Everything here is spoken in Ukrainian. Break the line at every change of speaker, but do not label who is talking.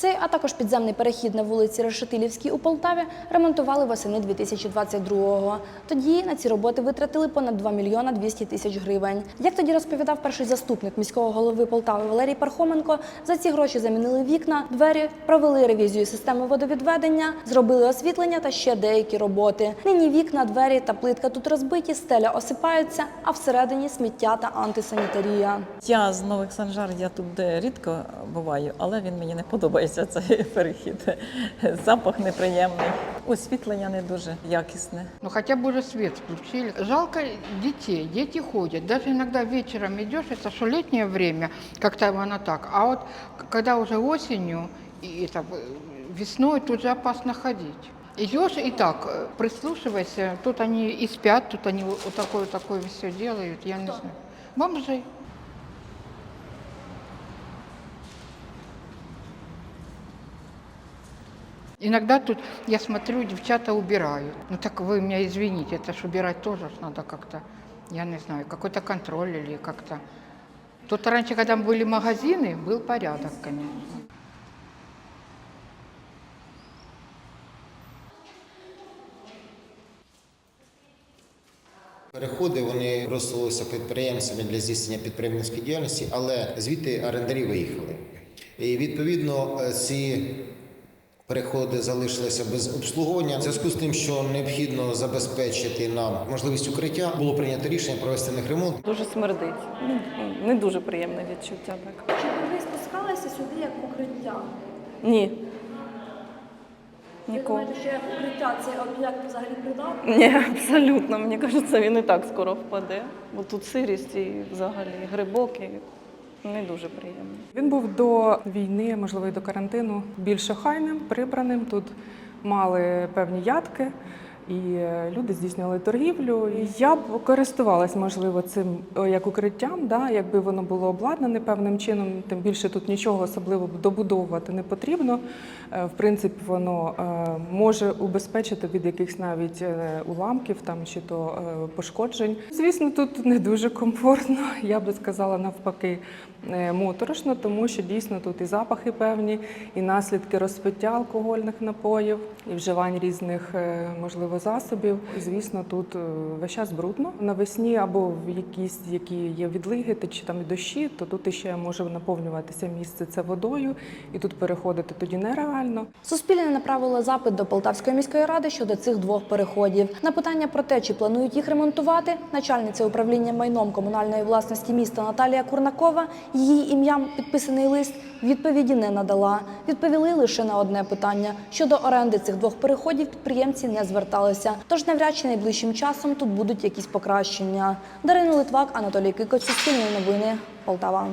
Цей, а також підземний перехід на вулиці Решетилівській у Полтаві ремонтували восени 2022-го. Тоді на ці роботи витратили понад 2 мільйона 200 тисяч гривень. Як тоді розповідав перший заступник міського голови Полтави Валерій Пархоменко, за ці гроші замінили вікна, двері, провели ревізію системи водовідведення, зробили освітлення та ще деякі роботи. Нині вікна, двері та плитка тут розбиті, стеля осипаються, а всередині сміття та антисанітарія.
Я з Нових Санжар, я тут де рідко буваю, але він мені не подобається цей перехід. Запах неприємний, освітлення не дуже якісне.
Ну хотя бы уже свет включили. Жалко детей, дети ходят. Даже иногда вечером идешь, это что летнее время, как-то оно так. А вот к- когда уже осенью и это, э, весной, тут же опасно ходить. Идешь и так, э, прислушивайся, тут они и спят, тут они вот вот такое, такое все делают, я не знаю. Бомжи. Иногда тут, я смотрю, девчата убирают. Ну так вы меня извините, это ж убирать тоже ж надо как-то, я не знаю, какой-то контроль или как-то. Тут раньше, когда были магазины, был порядок, конечно.
Переходи вони розсувалися підприємцями для здійснення підприємницької діяльності, але звідти орендарі виїхали. І відповідно е, ці переходи залишилися без обслуговування. В зв'язку з тим, що необхідно забезпечити нам можливість укриття, було прийнято рішення провести них ремонт.
Дуже смердить. Ну, Не дуже приємне відчуття так.
Чи ви спускалися сюди як укриття?
Ні.
Ви
Ніколи.
думаєте, що як укриття цей об'єкт взагалі придатний?
Ні, абсолютно. Мені кажеться, він і так скоро впаде. Бо тут сирість і взагалі грибок і не дуже приємно.
Він був до війни, можливо, і до карантину, більш охайним, прибраним. Тут мали певні ядки, і е, люди здійснювали торгівлю. Я б користувалась, можливо, цим як укриттям, да, якби воно було обладнане певним чином. Тим більше тут нічого особливо добудовувати не потрібно. Е, В принципі, воно е, може убезпечити від якихось навіть уламків там чи то пошкоджень. Звісно, тут не дуже комфортно. Я би сказала навпаки моторошно, тому що дійсно тут і запахи певні, і наслідки розпиття алкогольних напоїв, і вживань різних можливо засобів. Звісно, тут е, весь час брудно. Навесні або в якісь які є відлиги, чи там дощі, то тут ще може наповнюватися місце це водою, і тут переходити тоді нереально.
Суспільне направило запит до Полтавської міської ради щодо цих двох переходів. На питання про те, чи планують їх ремонтувати, начальниця управління майном комунальної власності міста Наталія Курнакова її ім'ям підписаний лист відповіді не надала. Відповіли лише на одне питання щодо оренди цих двох переходів. Підприємці не зверталися. Тож навряд чи найближчим часом тут будуть якісь покращення. Дарина Литвак, Анатолій Кико, Суспільні новини, Полтава.